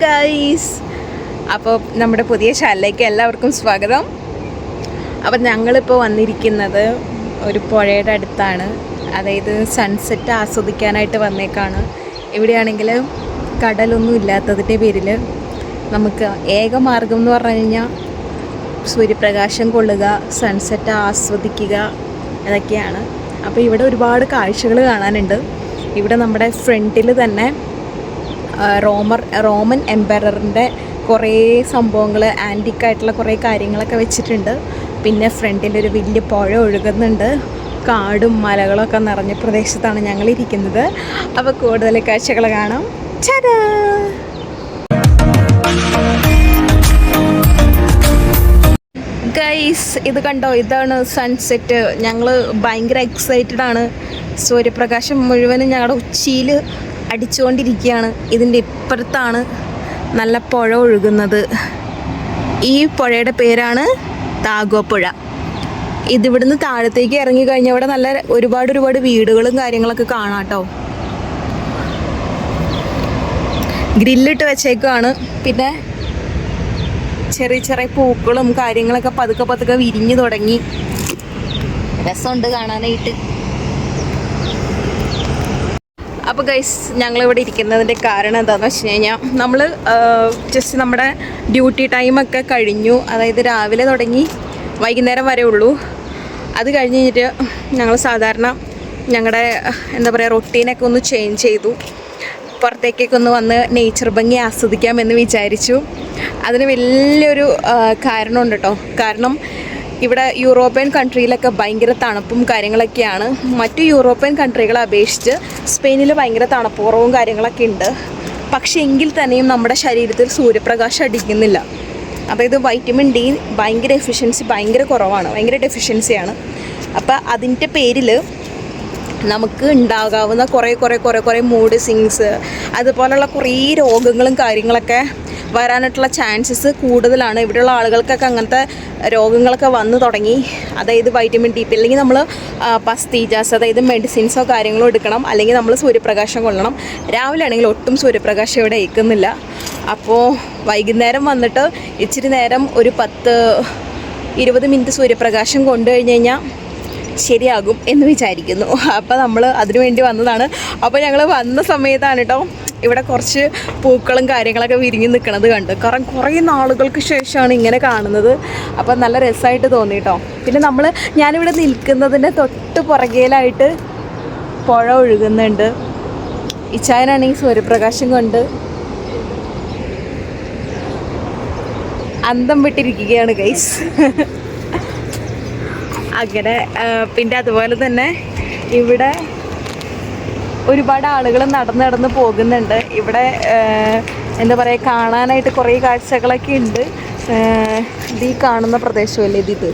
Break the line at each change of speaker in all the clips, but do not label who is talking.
Guys അപ്പോൾ നമ്മുടെ പുതിയ ശാലയിലേക്ക് എല്ലാവർക്കും സ്വാഗതം. അപ്പം ഞങ്ങളിപ്പോൾ വന്നിരിക്കുന്നത് ഒരു പുഴയുടെ അടുത്താണ്. അതായത് സൺസെറ്റ് ആസ്വദിക്കാനായിട്ട് വന്നേക്കാണ്. ഇവിടെയാണെങ്കിൽ കടലൊന്നും ഇല്ലാത്തതിന്റെ പേരിൽ നമുക്ക് ഏക മാർഗം എന്ന് പറഞ്ഞു കഴിഞ്ഞാൽ സൂര്യപ്രകാശം കൊള്ളുക സൺസെറ്റ് ആസ്വദിക്കുക അതൊക്കെയാണ് അപ്പോൾ ഇവിടെ ഒരുപാട് കാഴ്ചകൾ കാണാനുണ്ട്. ഇവിടെ നമ്മുടെ ഫ്രണ്ടിൽ തന്നെ റോമർ റോമൻ എംപയറിന്റെ കുറേ സംഭവങ്ങൾ ആന്റിക്കായിട്ടുള്ള കുറേ കാര്യങ്ങളൊക്കെ വെച്ചിട്ടുണ്ട്. പിന്നെ ഫ്രണ്ടിൽ ഒരു വലിയ പുഴ ഒഴുകുന്നുണ്ട്. കാടും മലകളൊക്കെ നിറഞ്ഞ പ്രദേശത്താണ് ഞങ്ങൾ ഇരിക്കുന്നത് അപ്പോൾ കൂടുതൽ കാഴ്ചകൾ കാണാം. ചര! ഗൈസ് ഇത് കണ്ടോ? ഇതാണ് സൺസെറ്റ് ഞങ്ങൾ ഭയങ്കര എക്സൈറ്റഡ് ആണ്. സൂര്യപ്രകാശം മുഴുവനും ഞങ്ങളുടെ ഉച്ചിയിൽ അടിച്ചുകൊണ്ടിരിക്കുകയാണ്. ഇതിന്റെ ഇപ്പുറത്താണ് നല്ല പുഴ ഒഴുകുന്നത്. ഈ പുഴയുടെ പേരാണ് താഗോപ്പുഴ ഇതിവിടുന്ന് താഴത്തേക്ക് ഇറങ്ങി കഴിഞ്ഞാൽ ഇവിടെ നല്ല ഒരുപാട് ഒരുപാട് വീടുകളും കാര്യങ്ങളൊക്കെ കാണാം കേട്ടോ. ഗ്രില്ലിട്ട് വെച്ചേക്കുവാണ്. പിന്നെ ചെറിയ ചെറിയ പൂക്കളും കാര്യങ്ങളൊക്കെ പതുക്കെ പതുക്കെ വിരിഞ്ഞു തുടങ്ങി. രസമുണ്ട് കാണാനായിട്ട്. അപ്പോൾ ഗൈസ് ഞങ്ങളിവിടെ ഇരിക്കുന്നതിന്റെ കാരണം എന്താണെന്ന് വെച്ച് കഴിഞ്ഞാൽ നമ്മൾ ജസ്റ്റ് നമ്മുടെ ഡ്യൂട്ടി ടൈമൊക്കെ കഴിഞ്ഞു. അതായത് രാവിലെ തുടങ്ങി വൈകുന്നേരം വരെ ഉള്ളൂ. അത് കഴിഞ്ഞ് കഴിഞ്ഞിട്ട് ഞങ്ങൾ സാധാരണ ഞങ്ങളുടെ എന്താ പറയുക റൊട്ടീനൊക്കെ ഒന്ന് ചേഞ്ച് ചെയ്തു. പുറത്തേക്കൊക്കെ ഒന്ന് വന്ന് നേച്ചർ ഭംഗി ആസ്വദിക്കാമെന്ന് വിചാരിച്ചു. അതിന് വലിയൊരു കാരണമുണ്ട് കേട്ടോ കാരണം ഇവിടെ യൂറോപ്യൻ കൺട്രിയിലൊക്കെ ഭയങ്കര തണുപ്പും കാര്യങ്ങളൊക്കെയാണ്. മറ്റു യൂറോപ്യൻ കൺട്രികളെ അപേക്ഷിച്ച് സ്പെയിനിൽ ഭയങ്കര തണുപ്പ് കുറവും കാര്യങ്ങളൊക്കെ ഉണ്ട്. പക്ഷേ എങ്കിൽ തന്നെയും നമ്മുടെ ശരീരത്തിൽ സൂര്യപ്രകാശം അടിക്കുന്നില്ല. അപ്പോൾ ഇത് വൈറ്റമിൻ ഡി ഭയങ്കര എഫിഷ്യൻസി ഭയങ്കര കുറവാണ്. ഭയങ്കര ഡെഫിഷ്യൻസിയാണ് അപ്പോൾ അതിന്റെ പേരിൽ നമുക്ക് ഉണ്ടാകാവുന്ന കുറേ കുറേ കുറേ കുറേ മൂഡ് സിങ്സ് അതുപോലെയുള്ള കുറേ രോഗങ്ങളും കാര്യങ്ങളൊക്കെ വരാനായിട്ടുള്ള ചാൻസസ് കൂടുതലാണ്. ഇവിടെയുള്ള ആളുകൾക്കൊക്കെ അങ്ങനത്തെ രോഗങ്ങളൊക്കെ വന്നു തുടങ്ങി. അതായത് വൈറ്റമിൻ ഡി പി അല്ലെങ്കിൽ നമ്മൾ പസ്തീജാസ് അതായത് മെഡിസിൻസോ കാര്യങ്ങളോ എടുക്കണം. അല്ലെങ്കിൽ നമ്മൾ സൂര്യപ്രകാശം കൊള്ളണം. രാവിലെ ആണെങ്കിൽ ഒട്ടും സൂര്യപ്രകാശം ഇവിടെ ഏൽക്കുന്നില്ല. അപ്പോൾ വൈകുന്നേരം വന്നിട്ട് ഇച്ചിരി നേരം ഒരു പത്ത് ഇരുപത് മിനിറ്റ് സൂര്യപ്രകാശം കൊണ്ടു കഴിഞ്ഞ് കഴിഞ്ഞാൽ ശരിയാകും എന്ന് വിചാരിക്കുന്നു. അപ്പോൾ നമ്മൾ അതിനുവേണ്ടി വന്നതാണ്. അപ്പോൾ ഞങ്ങൾ വന്ന സമയത്താണ് കേട്ടോ ഇവിടെ കുറച്ച് പൂക്കളും കാര്യങ്ങളൊക്കെ വിരിഞ്ഞ് നിൽക്കുന്നത് കണ്ട്. കാരണം കുറേ നാളുകൾക്ക് ശേഷമാണ് ഇങ്ങനെ കാണുന്നത്. അപ്പം നല്ല രസമായിട്ട് തോന്നി കേട്ടോ പിന്നെ നമ്മൾ ഞാനിവിടെ നിൽക്കുന്നതിന്റെ തൊട്ട് പുറകിലായിട്ട് പുഴ ഒഴുകുന്നുണ്ട്. ഇച്ചായനാണെങ്കിൽ സൂര്യപ്രകാശം കൊണ്ട് അന്തം വിട്ടിരിക്കുകയാണ് ഗൈസ് അങ്ങനെ പിന്നെ അതുപോലെ തന്നെ ഇവിടെ ഒരുപാട് ആളുകൾ നടന്ന് നടന്ന് പോകുന്നുണ്ട്. ഇവിടെ എന്താ പറയുക കാണാനായിട്ട് കുറേ കാഴ്ചകളൊക്കെ ഉണ്ട്. ഇത് ഈ കാണുന്ന പ്രദേശമല്ലേ ഇത്?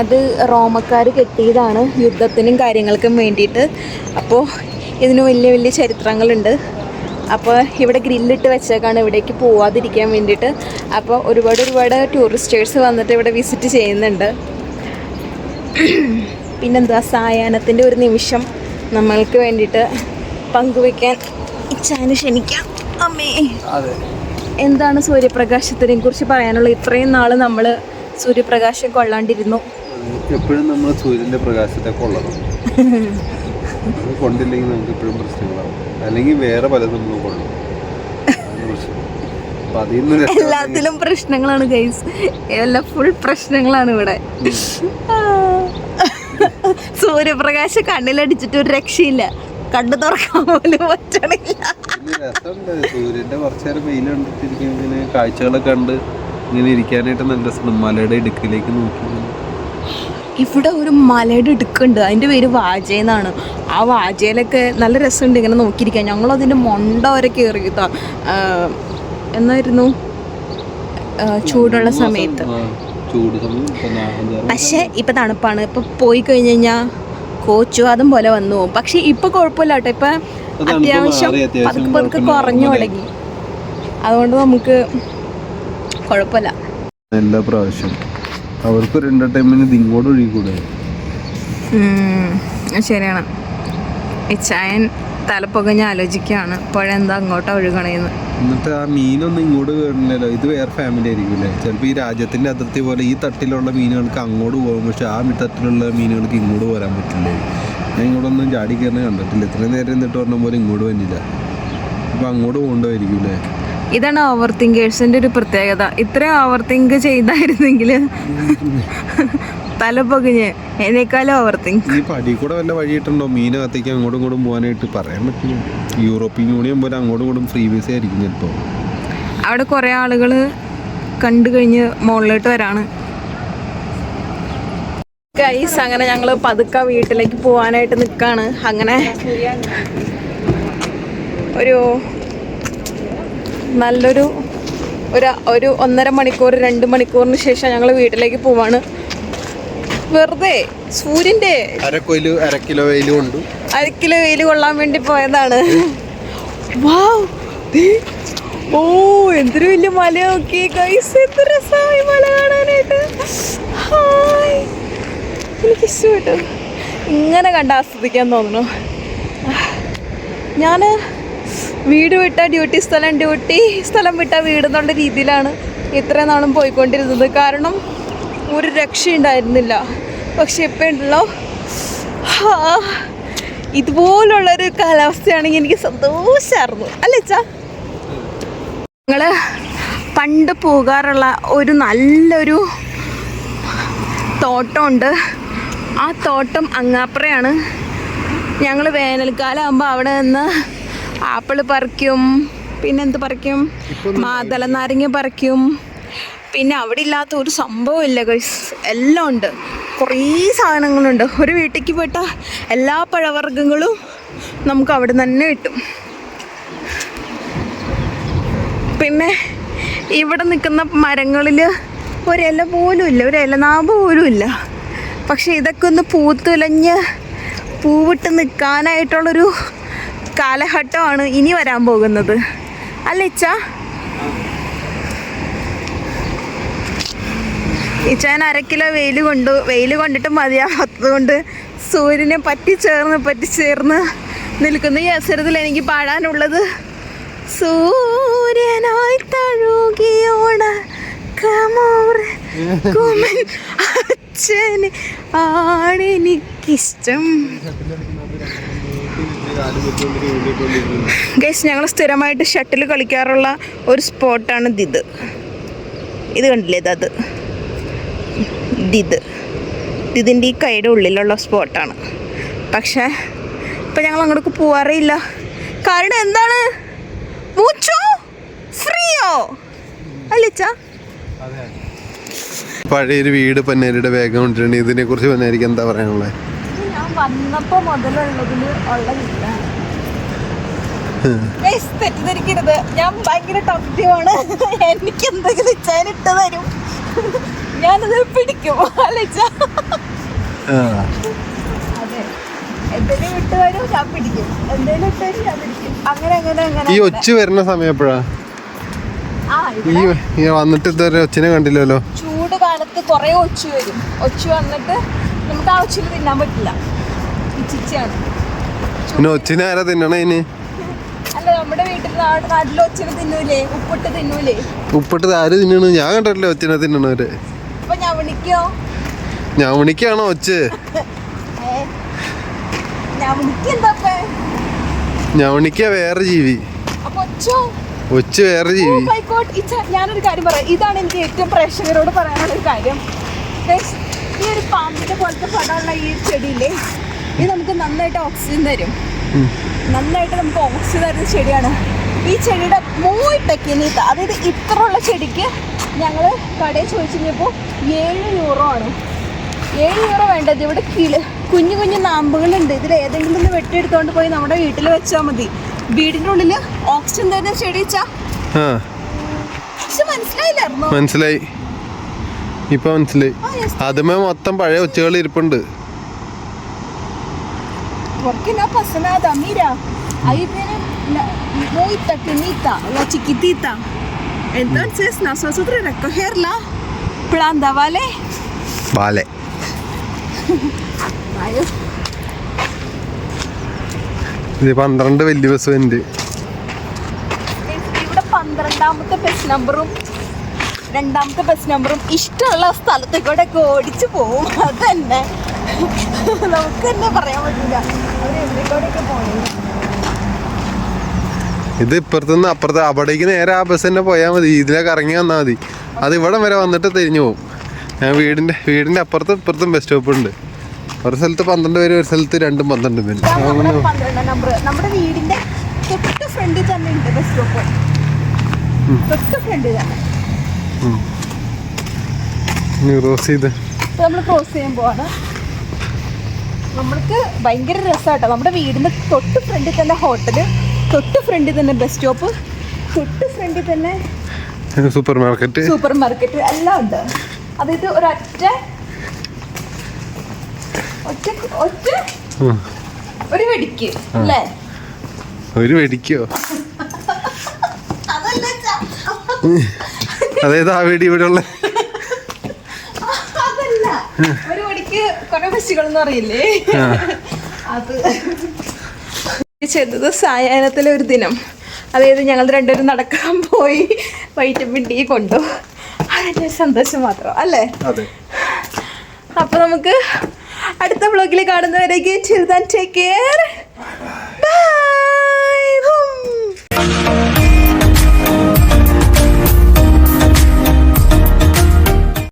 അത് റോമക്കാർ കെട്ടിയതാണ് യുദ്ധത്തിനും കാര്യങ്ങൾക്കും വേണ്ടിയിട്ട്. അപ്പോൾ ഇതിന് വലിയ വലിയ ചരിത്രങ്ങളുണ്ട്. അപ്പോൾ ഇവിടെ ഗ്രില്ലിട്ട് വെച്ചേക്കാണ് ഇവിടേക്ക് പോവാതിരിക്കാൻ വേണ്ടിയിട്ട്. അപ്പോൾ ഒരുപാട് ഒരുപാട് ടൂറിസ്റ്റേഴ്സ് വന്നിട്ട് ഇവിടെ വിസിറ്റ് ചെയ്യുന്നുണ്ട്. പിന്നെന്താ സായാഹ്നത്തിന്റെ ഒരു നിമിഷം. നമ്മൾക്ക് വേണ്ടിയിട്ട് പങ്കുവെക്കാൻ ഇച്ഛാന് ക്ഷണിക്കാം. അമ്മേ.
അതെ.
എന്താണ് സൂര്യപ്രകാശത്തിനെ കുറിച്ച് പറയാനുള്ള ഇത്രയും നാൾ നമ്മൾ സൂര്യപ്രകാശം കൊള്ളാണ്ടിരുന്നു.
എപ്പോഴും നമ്മൾ സൂര്യന്റെ പ്രകാശത്തെ കൊള്ളണം. കൊണ്ടില്ലെങ്കിൽ നമുക്ക് എപ്പോഴും പ്രശ്നങ്ങളാവും. അല്ലെങ്കിൽ വേറെ പല നമ്മൾ കൊള്ളും
എല്ലാത്തിലും പ്രശ്നങ്ങളാണ് ഗൈസ് എല്ലാം ഫുൾ പ്രശ്നങ്ങളാണ് ഇവിടെ. സൂര്യപ്രകാശം കണ്ണിലടിച്ചിട്ട് ഒരു രക്ഷയില്ല. കണ്ണു തുറക്കാൻ പോലും പറ്റണില്ല.
സൂര്യന്റെ കുറച്ചു നേരം വെയിൽ കണ്ടിട്ടിരിക്കും ഇങ്ങനെ കാഴ്ചകളൊക്കെ കണ്ട് ഇങ്ങനെ ഇരിക്കാനായിട്ട് നല്ല രസമുണ്ട്. മലയുടെ ഇടുക്കിലേക്ക് നോക്കി.
ഇവിടെ ഒരു മലയുടെ ഇടുക്കുണ്ട്. അതിന്റെ പേര് വാജ എന്നാണ്. ആ വാജയിലൊക്കെ നല്ല രസമുണ്ട് ഇങ്ങനെ നോക്കിയിരിക്കാൻ. ഞങ്ങൾ അതിന്റെ മൊണ്ട വരെ കയറിയതാ എന്നായിരുന്നു? ചൂടുള്ള സമയത്ത്. പക്ഷേ ഇപ്പം തണുപ്പാണ്. ഇപ്പം പോയി കഴിഞ്ഞ് കഴിഞ്ഞാൽ കോച്ചുവാദം പോലെ വന്നു. പോകും പക്ഷേ ഇപ്പം കുഴപ്പമില്ല കേട്ടോ. ഇപ്പം അത്യാവശ്യം പതുക്കെ പതുക്കെ കുറഞ്ഞു തുടങ്ങി. അതുകൊണ്ട് നമുക്ക് കുഴപ്പമില്ല.
എല്ലാ പ്രാവശ്യം. ഇത് ഇങ്ങോട്ട് ഒഴുകി കൂടെ
ഉം, ശരിയാണ്. ഇച്ചായൻ തലപ്പൊകഞ്ഞ് ആലോചിക്കുകയാണ്. പുഴ എന്താ അങ്ങോട്ടാ ഒഴുകണേന്ന്.
എന്നിട്ട് ആ മീനൊന്നും ഇങ്ങോട്ട് വരില്ലല്ലോ ഇത് വേറെ ഫാമിലി ആയിരിക്കും അല്ലേ? ചിലപ്പോൾ ഈ രാജ്യത്തിന്റെ അതിർത്തി പോലെ ഈ തട്ടിലുള്ള മീനുകൾക്ക് അങ്ങോട്ട് പോകും പക്ഷെ ആ തട്ടിലുള്ള മീനുകൾക്ക് ഇങ്ങോട്ട് വരാൻ പറ്റില്ലേ? ഞാൻ ഇങ്ങോട്ടൊന്നും ചാടി കയറുന്ന കണ്ടിട്ടില്ല. ഇത്രയും നേരം എന്നിട്ട് പറഞ്ഞ പോലെ ഇങ്ങോട്ട് വന്നില്ല. അപ്പോൾ അങ്ങോട്ട് പോകേണ്ടതായിരിക്കില്ലേ
ഇതാണ് ഓവർ തിങ്കേഴ്സിന്റെ ഒരു പ്രത്യേകത. ഇത്രയും ഓവർ തിങ്ക് ചെയ്തായിരുന്നെങ്കിൽ തലപ്പൊകഞ്ഞ് എന്നേക്കാളും ഓവർ തിങ്ക്
ഈ പടി കൂടെ വല്ല വഴിയിട്ടുണ്ടോ? മീനകത്തേക്ക് അങ്ങോട്ടും ഇങ്ങോട്ടും പോകാനായിട്ട് പറയാൻ പറ്റില്ല. യൂറോപ്യൻ യൂണിയൻ പോലെ അങ്ങോട്ടും ഇങ്ങോട്ടും ഫ്രീ ബേസ് ആയിരിക്കും ചിലപ്പോൾ
അവിടെ കുറേ ആളുകൾ കണ്ടു കഴിഞ്ഞ് മുകളിലോട്ട് വരാണ്. ഗൈസ് അങ്ങനെ ഞങ്ങൾ പതുക്കെ വീട്ടിലേക്ക് പോവാനായിട്ട് നിൽക്കാണ് അങ്ങനെ ഒരു നല്ലൊരു ഒരു ഒരു ഒന്നര മണിക്കൂർ രണ്ട് മണിക്കൂറിന് ശേഷം ഞങ്ങൾ വീട്ടിലേക്ക് പോവാണ്. വെറുതെ സൂര്യന്റെ
അരക്കൊയിൽ അര കിലോ വെയിലും ഉണ്ട്.
അരക്കിലോ വെയിൽ കൊള്ളാൻ വേണ്ടി പോയതാണ്. ഓ എന്തൊരു വലിയ മല നോക്കി ഗൈസ് എന്ത് രസമായി മല കാണാനായിട്ട്. ഹായ് എനിക്ക് ഇഷ്ടപ്പെട്ടു. ഇങ്ങനെ കണ്ട് ആസ്വദിക്കാൻ തോന്നുന്നു. ഞാൻ വീട് വിട്ട ഡ്യൂട്ടി സ്ഥലം ഡ്യൂട്ടി സ്ഥലം വിട്ട വീട് എന്നുള്ള രീതിയിലാണ് ഇത്രയും നാളും പോയിക്കൊണ്ടിരുന്നത്. കാരണം ഒരു രക്ഷയുണ്ടായിരുന്നില്ല. പക്ഷെ ഇപ്പം ഉണ്ടല്ലോ. ഇതുപോലുള്ളൊരു കാലാവസ്ഥയാണെങ്കിൽ എനിക്ക് സന്തോഷമായിരുന്നു അല്ലേ ചാ ഞങ്ങൾ പണ്ട് പോകാറുള്ള ഒരു നല്ലൊരു തോട്ടമുണ്ട്. ആ തോട്ടം അങ്ങാപ്പുറയാണ്. ഞങ്ങൾ വേനൽക്കാലം ആകുമ്പോൾ അവിടെ നിന്ന് ആപ്പിൾ പറിക്കും. പിന്നെന്ത് പറിക്കും? മാതള നാരങ്ങ പറിക്കും. പിന്നെ അവിടെ ഇല്ലാത്ത ഒരു സംഭവം ഇല്ല ഗൈസ് എല്ലാം ഉണ്ട്. കുറേ സാധനങ്ങളുണ്ട്. ഒരു വീട്ടിലേക്ക് പോയിട്ട എല്ലാ പഴവർഗങ്ങളും നമുക്ക് അവിടെ തന്നെ കിട്ടും. പിന്നെ ഇവിടെ നിൽക്കുന്ന മരങ്ങളിൽ ഒരില പോലും ഇല്ല. ഒരു ഇലനാമ്പ് പോലും ഇല്ല. പക്ഷെ ഇതൊക്കെ ഒന്ന് പൂത്തുലഞ്ഞ് പൂവിട്ട് നിൽക്കാനായിട്ടുള്ളൊരു കാലഘട്ടമാണ് ഇനി വരാൻ പോകുന്നത്. അല്ല ഇച്ചാൻ അരക്കിലോ കിലോ വെയിൽ കൊണ്ടു വെയിൽ കൊണ്ടിട്ട് മതിയാവാത്തത് കൊണ്ട് സൂര്യനെ പറ്റിച്ചേർന്ന് പറ്റിച്ചേർന്ന് നിൽക്കുന്ന. ഈ അവസരത്തിൽ എനിക്ക് പാടാനുള്ളത് സൂര്യനായി തഴുകിയോണ കമോർ കുമൻ അച്ഛന് ആണെനിക്കിഷ്ടം ഗൈസ് ഞങ്ങൾ സ്ഥിരമായിട്ട് ഷട്ടിൽ കളിക്കാറുള്ള ഒരു സ്പോട്ടാണ് ഇത് ഇത് കണ്ടില്ലേ ഇത് അത്? ദിത് ഇതിന്റെ ഈ കൈയുടെ ഉള്ളിലുള്ള സ്പോട്ടാണ്. പക്ഷേ ഇപ്പം ഞങ്ങൾ അങ്ങോട്ട് പോവാറേയില്ല കാരണം എന്താണ്? മൂച്ചോ? ഫ്രീയോ? അല്ലിച്ചാ
പഴയൊരു വീട് പന്നേരിയുടെ വേഗം കൊണ്ടിട്ടുണ്ട് ഇതിനെ കുറിച്ച് പന്നേരിക്ക് എന്താ പറയാനുള്ളത്?
ഞാൻ മുതലുള്ളതിൽ തെറ്റിദ്ധരിക്കരുത്. ഭയങ്കര ടോക്റ്റീവാണ് എനിക്ക് എന്തെങ്കിലും ഇച്ചാനിട്ട് തരും. ഞാനത് പിടിക്കും. എന്തെങ്കിലും വരും ഞാൻ പിടിക്കും. എന്തെങ്കിലും ഇട്ട് വരും ഞാൻ പിടിക്കും. അങ്ങനെ അങ്ങനെ അങ്ങനെ
ഈ ഒച്ച വരുന്ന സമയം എപ്പോഴാ
ആ
ഈ ഈ വന്നിട്ട് ഇതുവരെ ഒച്ചിനെ കണ്ടില്ലല്ലോ?
ചൂട് കാലത്ത് കുറേ ഒച്ചു വരും. ഒച്ചു വന്നിട്ട് നമുക്ക് ആ ഒച്ചിൽ തിന്നാൻ പറ്റില്ല. ഈ ചിച്ചയാണ്.
പിന്നെ ഒച്ചിനെ ആരാ തിന്നണേ ഇനി?
അല്ല നമ്മുടെ വീട്ടിൽ നാട് നാട്ടിൽ ഒച്ചിന് തിന്നൂലേ? ഉപ്പിട്ട് തിന്നൂലേ?
ഉപ്പിട്ട് ആര് തിന്നണു? ഞാൻ കണ്ടിട്ടില്ല ഒച്ചിനെ തിന്നണവര്.
ഞാൻ വിളിക്കോ
ഞാൻ മണിക്കാണോ ഒച്ച്
ഞാൻ
വിളിക്ക വേറെ ജീവി.
ഒച്ചോ
വേറെ ജീവി.
ഞാനൊരു കാര്യം പറയാം. ഇതാണ് എനിക്ക് ഏറ്റവും പ്രേക്ഷകരോട് പറയാനുള്ള ഒരു കാര്യം ഈ ഒരു പാമ്പിന്റെ പോലത്തെ പടമുള്ള ഈ ചെടിയില്ലേ ഇത് നമുക്ക് നന്നായിട്ട് ഓക്സിജൻ തരും. നന്നായിട്ട് നമുക്ക് ഓക്സിജൻ തരുന്ന ചെടിയാണ്. ഈ ചെടിയുടെ മൂയ് പെക്കിനീത്ത അതായത് ഉള്ള ചെടിക്ക് ഞങ്ങൾ കടയിൽ ചോദിച്ചപ്പോൾ ഏഴ് യൂറോ ആണ്. ഏഴ് യൂറോ വേണ്ടത് ഇവിടെ കീഴ് കുഞ്ഞു കുഞ്ഞു നാമ്പുകളുണ്ട്. ഇതിൽ ഏതെങ്കിലും ഒന്ന് വെട്ടിയെടുത്തോണ്ട് പോയി നമ്മുടെ വീട്ടിൽ വെച്ചാൽ മതി. വീടിന്റെ ഉള്ളിൽ ഓക്സിജൻ തന്നെ ചെടി വെച്ചാ?
ആ.
പക്ഷെ മനസ്സിലായില്ലായിരുന്നോ
മനസ്സിലായി. ഇപ്പൊ മനസ്സിലായി. അതുമേ മൊത്തം പഴയ ഉച്ചകൾ ഇരിപ്പുണ്ട്.
Porque mm. la, la. Entonces nosotros recogerla, planta, ¿vale?
Vale.
Vale.
ഇത് പന്ത്രണ്ട് വലിയ ബസ് ഉണ്ട്
ഇവിടെ പന്ത്രണ്ടാമത്തെ ബസ് നമ്പറും രണ്ടാമത്തെ ബസ് നമ്പറും ഇഷ്ടമുള്ള സ്ഥലത്തേക്കൂടെ ഒക്കെ ഓടിച്ചു പോവും അത് തന്നെ നമുക്ക് തന്നെ പറയാൻ പറ്റില്ല അവർ എവിടേക്കൂടെയൊക്കെ പോകണം
ഇത് ഇപ്പുറത്തുനിന്ന് അപ്പുറത്ത് അവിടേക്ക് നേരെ ആ ബസ് തന്നെ പോയാൽ മതി. ഇതിലേക്ക് ഇറങ്ങി വന്നാൽ മതി. അത് ഇവിടം വരെ വന്നിട്ട് തിരിഞ്ഞു പോകും ഞാൻ വീടിന്റെ വീടിന്റെ അപ്പുറത്തും ഇപ്പുറത്തും ബസ് സ്റ്റോപ്പ് ഉണ്ട്. ഒരു സ്ഥലത്ത് പന്ത്രണ്ട് പേര് ഒരു സ്ഥലത്ത് രണ്ടും പന്ത്രണ്ട് പേര്.
നമ്മുടെ വീടിന്റെ തൊട്ട് ഫ്രണ്ടിൽ തന്നെ ഉണ്ട് ബസ് സ്റ്റോപ്പ് തൊട്ട് ഫ്രണ്ടിൽ തന്നെ.
ക്രോസ് ചെയ്ത്.
ഇപ്പൊ നമ്മൾ ക്രോസ് ചെയ്യാൻ പോവാണ്. നമ്മൾക്ക് ഭയങ്കര രസമാട്ടോ നമ്മുടെ വീടിന്റെ തൊട്ട് ഫ്രണ്ടിൽ തന്നെ ഹോട്ടൽ തൊട്ട് ഫ്രണ്ടിൽ തന്നെ ബസ് സ്റ്റോപ്പ് തൊട്ട് ഫ്രണ്ടിൽ തന്നെ
സൂപ്പർ മാർക്കറ്റ്
സൂപ്പർ മാർക്കറ്റ് എല്ലാം ഉണ്ട്. അതായത് ഒരൊറ്റ ഒറ്റ ഒറ്റ ഒരു വെടിക്ക് അല്ലേ?
ഒരു വെടിക്കോ. അതായത് ആ വെടി ഇവിടെ ഉള്ള
അതല്ല. ഒരു വെടിക്ക് കുറെ ബസ്സുകൾ എന്ന് പറയില്ലേ അത് ചെയ്തത് സായാഹ്നത്തിലെ ഒരു ദിനം. അതായത് ഞങ്ങൾ രണ്ടുപേരും നടക്കാൻ പോയി വൈറ്റമിൻ ഡി കൊണ്ടു. അതിന്റെ സന്തോഷം മാത്രം അല്ലേ? അപ്പൊ നമുക്ക് അടുത്ത ബ്ലോഗിൽ കാണുന്നവരേക്ക് ചെറുതാൻ ടേക്ക് കെയർ ബൈ